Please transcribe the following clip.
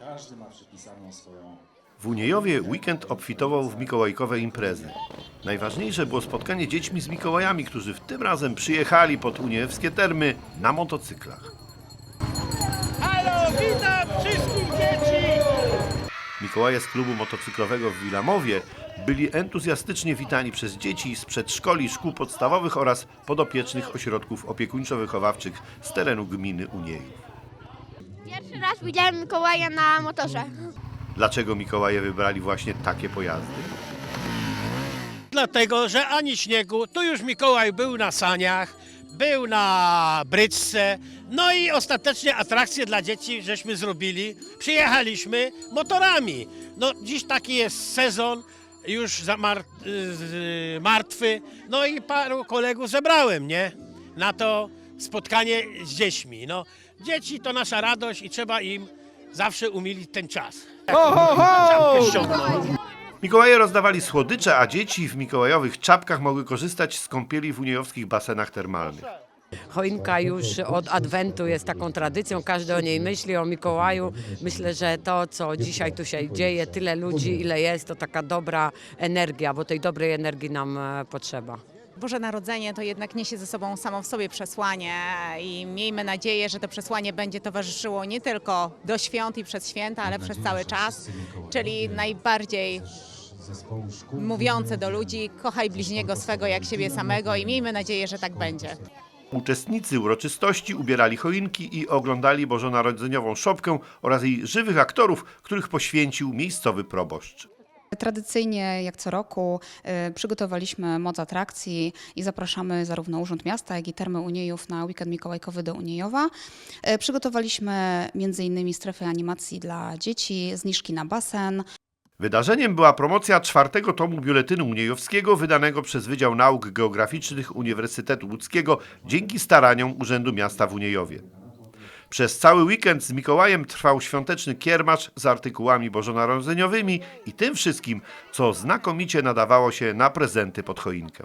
Każdy ma przypisaną swoją W Uniejowie weekend obfitował w mikołajkowe imprezy. Najważniejsze było spotkanie dziećmi z Mikołajami, którzy w tym razem przyjechali pod uniejewskie termy na motocyklach. Halo, witam wszystkich dzieci! Mikołaje z klubu motocyklowego w Wilamowie byli entuzjastycznie witani przez dzieci z przedszkoli, szkół podstawowych oraz podopiecznych ośrodków opiekuńczo-wychowawczych z terenu gminy Uniejów. Raz widziałem Mikołaja na motorze. Dlaczego Mikołaje wybrali właśnie takie pojazdy? Dlatego, że ani śniegu, tu już Mikołaj był na saniach, był na bryczce, no i ostatecznie atrakcje dla dzieci żeśmy zrobili. Przyjechaliśmy motorami. No dziś taki jest sezon, już y, martwy, no i paru kolegów zebrałem, nie? Na to spotkanie z dziećmi. No, dzieci to nasza radość i trzeba im zawsze umilić ten czas. Ho, ho, ho! Mikołaje rozdawali słodycze, a dzieci w mikołajowych czapkach mogły korzystać z kąpieli w uniejowskich basenach termalnych. Choinka już od adwentu jest taką tradycją, każdy o niej myśli, o Mikołaju. Myślę, że to, co dzisiaj tu się dzieje, tyle ludzi, ile jest, to taka dobra energia, bo tej dobrej energii nam e, potrzeba. Boże Narodzenie to jednak niesie ze sobą samo w sobie przesłanie i miejmy nadzieję, że to przesłanie będzie towarzyszyło nie tylko do świąt i przez święta, ale przez cały czas, czyli najbardziej mówiące do ludzi kochaj bliźniego swego jak siebie samego i miejmy nadzieję, że tak będzie. Uczestnicy uroczystości ubierali choinki i oglądali bożonarodzeniową szopkę oraz jej żywych aktorów, których poświęcił miejscowy proboszcz. Tradycyjnie, jak co roku, y, przygotowaliśmy moc atrakcji i zapraszamy zarówno Urząd Miasta, jak i Termy Uniejów na weekend mikołajkowy do Uniejowa. Y, Przygotowaliśmy m.in. strefy animacji dla dzieci, zniżki na basen, Wydarzeniem była promocja czwartego tomu biuletynu Uniejowskiego wydanego przez Wydział Nauk Geograficznych Uniwersytetu Łódzkiego dzięki staraniom Urzędu Miasta w Uniejowie. Przez cały weekend z Mikołajem trwał świąteczny kiermacz z artykułami bożonarodzeniowymi i tym wszystkim, co znakomicie nadawało się na prezenty pod choinkę.